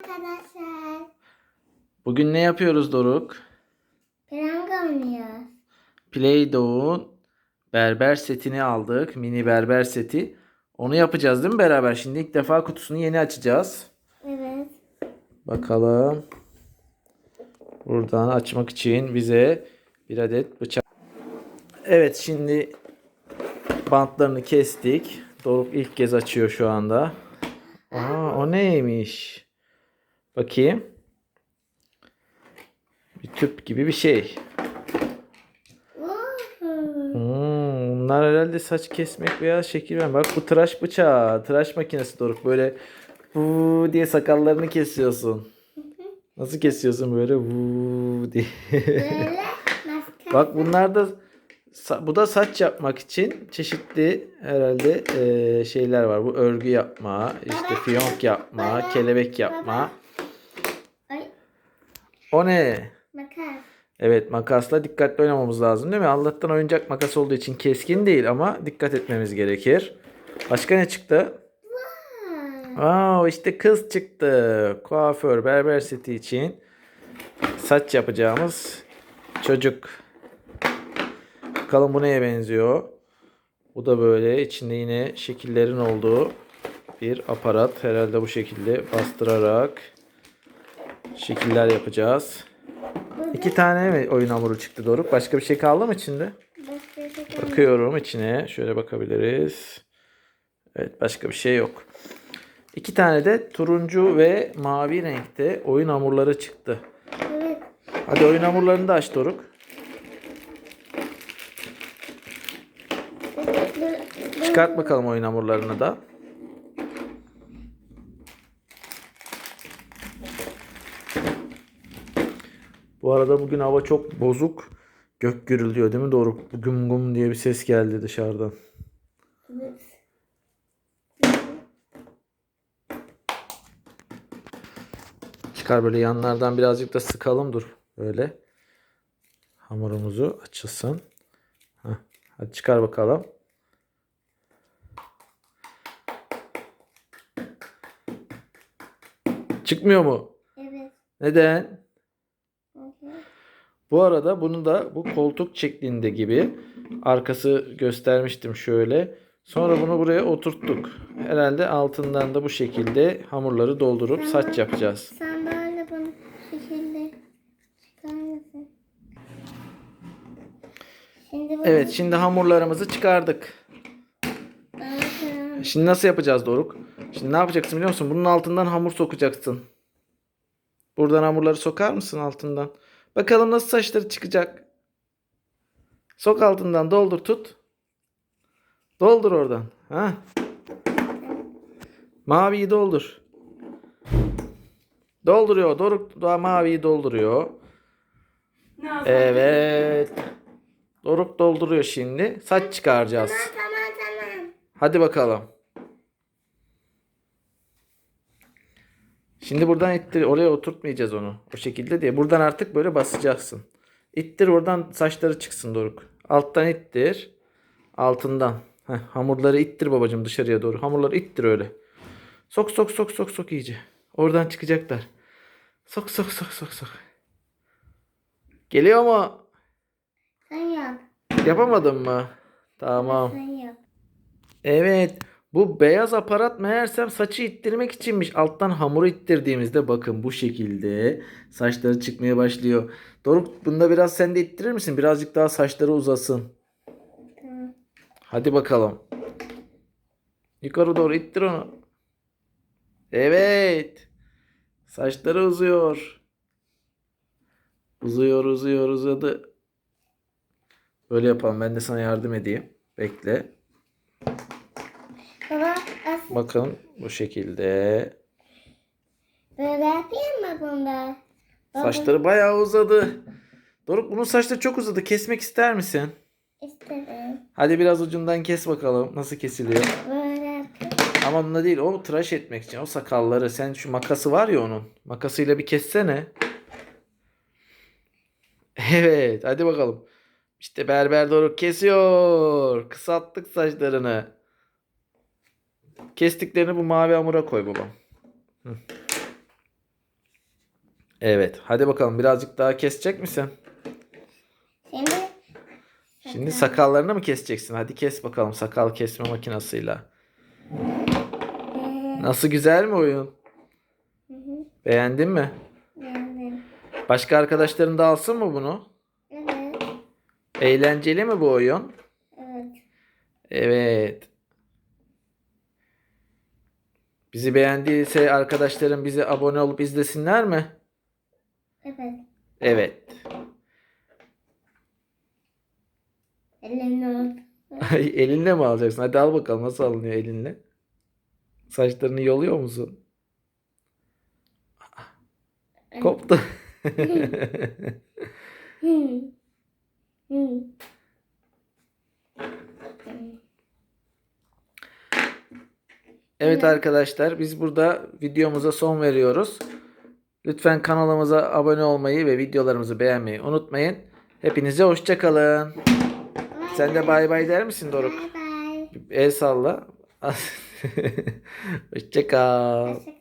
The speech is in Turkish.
Arkadaşlar. Bugün ne yapıyoruz Doruk? Pranga oynuyoruz. Play-Doh'un berber setini aldık. Mini berber seti. Onu yapacağız değil mi beraber? Şimdi ilk defa kutusunu yeni açacağız. Evet. Bakalım. Buradan açmak için bize bir adet bıçak. Evet şimdi bantlarını kestik. Doruk ilk kez açıyor şu anda. Aa, o neymiş? Bakayım. Bir tüp gibi bir şey. Hmm, bunlar herhalde saç kesmek veya şekil vermek. Bak bu tıraş bıçağı. Tıraş makinesi Doruk. Böyle vuu diye sakallarını kesiyorsun. Nasıl kesiyorsun böyle vuu diye. Böyle. Bak bunlar da bu da saç yapmak için çeşitli herhalde şeyler var. Bu örgü yapma, işte fiyonk yapma, kelebek yapma. O ne? makas. Evet makasla dikkatli oynamamız lazım değil mi? Allah'tan oyuncak makas olduğu için keskin değil ama dikkat etmemiz gerekir. Başka ne çıktı? Wow. Aa işte kız çıktı. Kuaför berber seti için saç yapacağımız çocuk. Bakalım bu neye benziyor? Bu da böyle içinde yine şekillerin olduğu bir aparat. Herhalde bu şekilde bastırarak şekiller yapacağız. İki tane mi oyun hamuru çıktı Doruk? Başka bir şey kaldı mı içinde? Başka bir şey. Bakıyorum içine. Şöyle bakabiliriz. Evet başka bir şey yok. İki tane de turuncu ve mavi renkte oyun hamurları çıktı. Evet. Hadi oyun hamurlarını da aç Doruk. Çıkart bakalım oyun hamurlarını da. Bu arada bugün hava çok bozuk. Gök gürülüyor değil mi Doruk? Güm güm diye bir ses geldi dışarıdan. Evet. Çıkar böyle yanlardan birazcık da sıkalım dur. Böyle. Hamurumuzu açılsın. Heh. Hadi çıkar bakalım. Çıkmıyor mu? Evet. Neden? Bu arada bunu da bu koltuk şeklinde gibi arkası göstermiştim şöyle. Sonra bunu buraya oturttuk. Herhalde altından da bu şekilde hamurları doldurup saç yapacağız. Sen böyle bunu şekilde çıkar mısın? Şimdi Evet şimdi hamurlarımızı çıkardık. Bakın. Şimdi nasıl yapacağız Doruk? Şimdi ne yapacaksın biliyor musun? Bunun altından hamur sokacaksın. Buradan hamurları sokar mısın altından? Bakalım nasıl saçları çıkacak. Sok altından doldur tut. Doldur oradan. Ha? Maviyi doldur. Dolduruyor. Doruk da maviyi dolduruyor. Evet. Doruk dolduruyor şimdi. Saç çıkaracağız. Tamam tamam. Hadi bakalım. Şimdi buradan ittir. Oraya oturtmayacağız onu. O şekilde diye. Buradan artık böyle basacaksın. İttir oradan saçları çıksın Doruk. Alttan ittir. Altından. Heh, hamurları ittir babacığım dışarıya doğru. Hamurları ittir öyle. Sok sok sok sok sok iyice. Oradan çıkacaklar. Sok sok sok sok sok. Geliyor mu? Sen yap. Yapamadın mı? Tamam. Sen yap. Evet. Bu beyaz aparat meğersem saçı ittirmek içinmiş. Alttan hamuru ittirdiğimizde bakın bu şekilde saçları çıkmaya başlıyor. Doruk bunda biraz sen de ittirir misin? Birazcık daha saçları uzasın. Tamam. Hadi bakalım. Yukarı doğru ittir onu. Evet. Saçları uzuyor. Uzuyor uzuyor uzadı. Böyle yapalım. Ben de sana yardım edeyim. Bekle. Bakın bu şekilde. böyle yapayım mı bunda? Saçları bayağı uzadı. Doruk bunun saçları çok uzadı. Kesmek ister misin? İstedim. Hadi biraz ucundan kes bakalım. Nasıl kesiliyor? Böyle yapayım. Ama onunla değil. O tıraş etmek için. O sakalları. Sen şu makası var ya onun. Makasıyla bir kessene. Evet. Hadi bakalım. İşte berber Doruk kesiyor. Kısalttık saçlarını. Kestiklerini bu mavi hamura koy babam. Hı. Evet. Hadi bakalım birazcık daha kesecek misin? Şimdi Şimdi sakallarını mı keseceksin? Hadi kes bakalım sakal kesme makinasıyla. eee, Nasıl güzel mi oyun? Beğendin mi? beğendim. Başka arkadaşların da alsın mı bunu? Evet. Eğlenceli mi bu oyun? Evet. Evet. Bizi beğendiyse arkadaşlarım bize abone olup izlesinler mi? Evet. Evet. Elimle oldu. Ay, elinle mi alacaksın? Hadi al bakalım nasıl alınıyor elinle. Saçlarını yoluyor musun? Koptu. Hı. Hı. Evet arkadaşlar biz burada videomuza son veriyoruz. Lütfen kanalımıza abone olmayı ve videolarımızı beğenmeyi unutmayın. Hepinize hoşçakalın. Sen de bay bay der misin Doruk? Bye bye. El salla. Hoşça kal. Hoşça